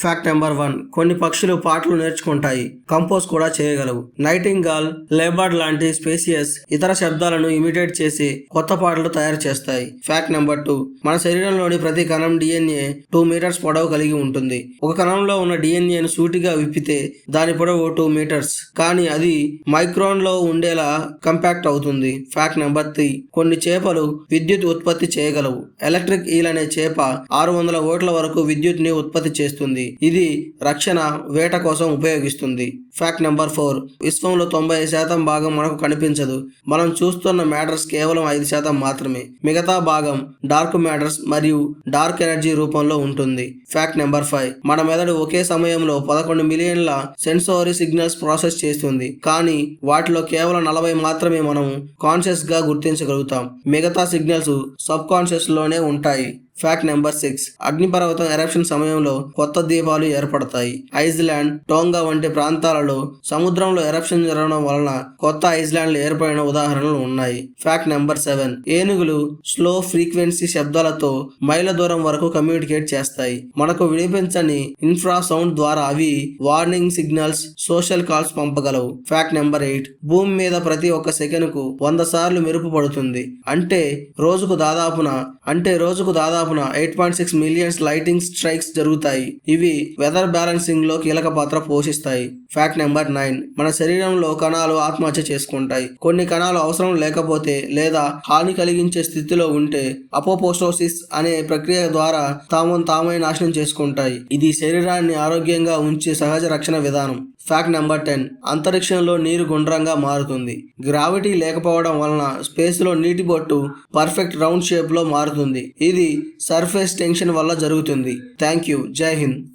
Fact number one కొన్ని పక్షులు పాటలు నేర్చుకుంటాయి కంపోజ్ కూడా చేయగలవు. నైటింగాల్ లేబర్డ్ లాంటి స్పేసియస్ ఇతర శబ్దాలను ఇమిటేట్ చేసి కొత్త పాటలు తయారు చేస్తాయి. ఫ్యాక్ట్ నెంబర్ టూ మన శరీరంలోని ప్రతి కణం డిఎన్ఏ టూ మీటర్స్ పొడవు కలిగి ఉంటుంది. ఒక కణంలో ఉన్న డిఎన్ఏను సూటిగా విప్పితే దాని పొడవు టూ మీటర్స్ కానీ అది మైక్రోన్లో ఉండేలా కంపాక్ట్ అవుతుంది. ఫ్యాక్ట్ నెంబర్ త్రీ కొన్ని చేపలు విద్యుత్ ఉత్పత్తి చేయగలవు. ఎలక్ట్రిక్ ఈల్ అనే చేప ఆరు వందల ఓట్ల వరకు విద్యుత్ని ఉత్పత్తి చేస్తుంది. ఇది రక్షణ వేట కోసం ఉపయోగిస్తుంది. ఫ్యాక్ట్ నెంబర్ ఫోర్ విశ్వంలో తొంభై శాతం భాగం మనకు కనిపించదు. మనం చూస్తున్న మ్యాటర్స్ కేవలం ఐదు శాతం మాత్రమే. మిగతా భాగం డార్క్ మ్యాటర్స్ మరియు డార్క్ ఎనర్జీ రూపంలో ఉంటుంది. ఫ్యాక్ట్ నెంబర్ ఫైవ్ మన మెదడు ఒకే సమయంలో పదకొండు మిలియన్ల సెన్సోరీ సిగ్నల్స్ ప్రాసెస్ చేస్తుంది. కానీ వాటిలో కేవలం నలభై మాత్రమే మనం కాన్షియస్గా గుర్తించగలుగుతాం. మిగతా సిగ్నల్స్ సబ్ కాన్షియస్లోనే ఉంటాయి. ఫ్యాక్ట్ నెంబర్ సిక్స్ అగ్నిపర్వతం ఎరప్షన్ సమయంలో కొత్త ద్వీపాలు ఏర్పడతాయి. ఐస్లాండ్ టోంగా వంటి ప్రాంతాలలో సముద్రంలో ఎరప్షన్ జరగడం వలన కొత్త ఐస్లాండ్లు ఏర్పడిన ఉదాహరణలు ఉన్నాయి. ఫ్యాక్ట్ నెంబర్ సెవెన్ ఏనుగులు స్లో ఫ్రీక్వెన్సీ శబ్దాలతో మైళ్ళ దూరం వరకు కమ్యూనికేట్ చేస్తాయి. మనకు వినిపించని ఇన్ఫ్రా సౌండ్ ద్వారా అవి వార్నింగ్ సిగ్నల్స్ సోషల్ కాల్స్ పంపగలవు. ఫ్యాక్ట్ నెంబర్ ఎయిట్ భూమి మీద ప్రతి ఒక్క సెకనుకు వంద సార్లు మెరుపు పడుతుంది. అంటే రోజుకు దాదాపున అంటే రోజుకు దాదాపు దాదాపున eight point six millions lighting strikes జరుగుతాయి. ఇవి వెదర్ బ్యాలెన్సింగ్లో కీలక పాత్ర పోషిస్తాయి. ఫ్యాక్ట్ నెంబర్ నైన్ మన శరీరంలో కణాలు ఆత్మహత్య చేసుకుంటాయి. కొన్ని కణాలు అవసరం లేకపోతే లేదా హాని కలిగించే స్థితిలో ఉంటే అపోపోస్టోసిస్ అనే ప్రక్రియ ద్వారా తాము తామే నాశనం చేసుకుంటాయి. ఇది శరీరాన్ని ఆరోగ్యంగా ఉంచే సహజ రక్షణ విధానం. ఫ్యాక్ట్ నెంబర్ టెన్ అంతరిక్షంలో నీరు గుండ్రంగా మారుతుంది. గ్రావిటీ లేకపోవడం వలన స్పేస్లో నీటి బొట్టు పర్ఫెక్ట్ రౌండ్ షేప్లో మారుతుంది. ఇది సర్ఫేస్ టెన్షన్ వల్ల జరుగుతుంది. థ్యాంక్ యూ జై హింద్.